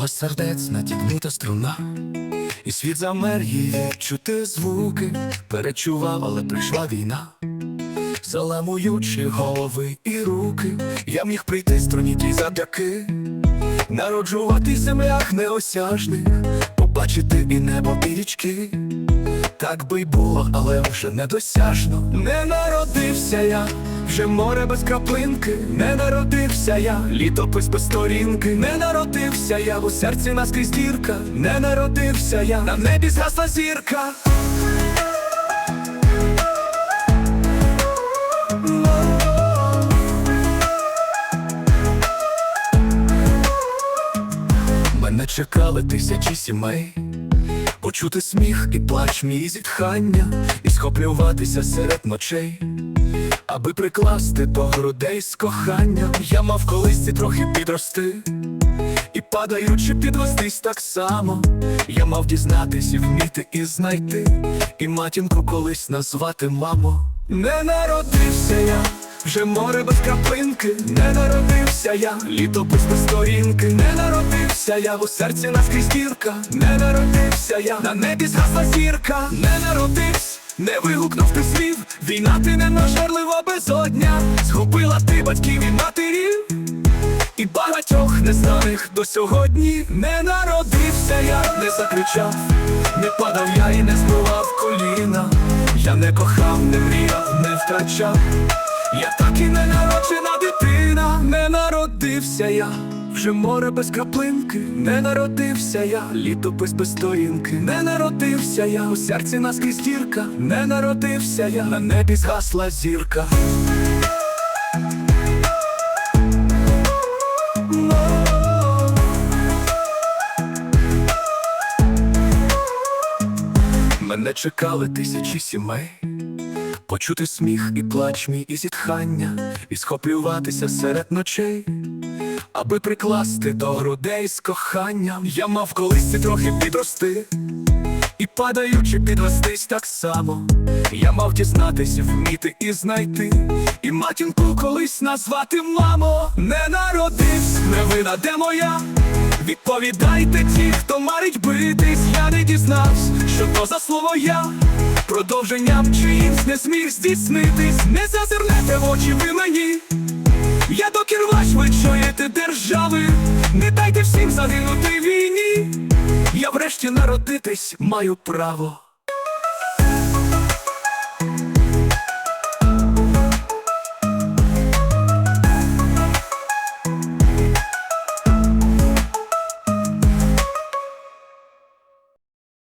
твого сердець натягнута струна, і світ замер її чути звуки, перечував, але прийшла війна. Заламуючи голови і руки, я міг прийти струні тій завдяки, народжувати в землях неосяжних, побачити і небо, і річки. Так би й було, але вже недосяжно. Не народився я, вже море без краплинки, не народився я, літопис без сторінки, не народився я, у серці наскрізь дірка, не народився я, на небі згасла зірка. Мене чекали тисячі сімей. Почути сміх і плач мій зітхання, і схоплюватися серед ночей, аби прикласти до грудей з коханням, я мав колись трохи підрости, і падаючи підвестись так само, я мав дізнатись і вміти і знайти, і матінку колись назвати мамо. Не народився я. Вже море без краплинки, не народився я, літопис без сторінки, не народився я, у серці наскрізь дірка, не народився я, на небі згасла зірка, не народився, не вигукнув ти слів, війна ти ненажерлива безодня, згубила ти батьків і матерів, і багатьох незнаних до сьогодні не народився. Я, не закричав, не падав я і не збивав коліна, я не кохав, не мріяв, не втрачав. Я так і не народжена дитина, не народився я, вже море без краплинки, не народився я, літопис без сторінки, не народився я, у серці наскрізь дірка, не народився я, на небі згасла зірка. Мене чекали тисячі сімей. Почути сміх і плач мій і зітхання, і схоплюватися серед ночей, аби прикласти до грудей з коханням, я мав колись трохи підрости, і падаючи підвестись так само, я мав дізнатись, вміти і знайти, і матінку колись назвати мамо, не народився, не вина, де моя. Відповідайте ті, хто марить битись, я не дізнався, що то за слово я. Продовженням чиїмсь не зміг здійснитись, не зазирнете в очі ви мені. Загинути війні. Я врешті народитись маю право.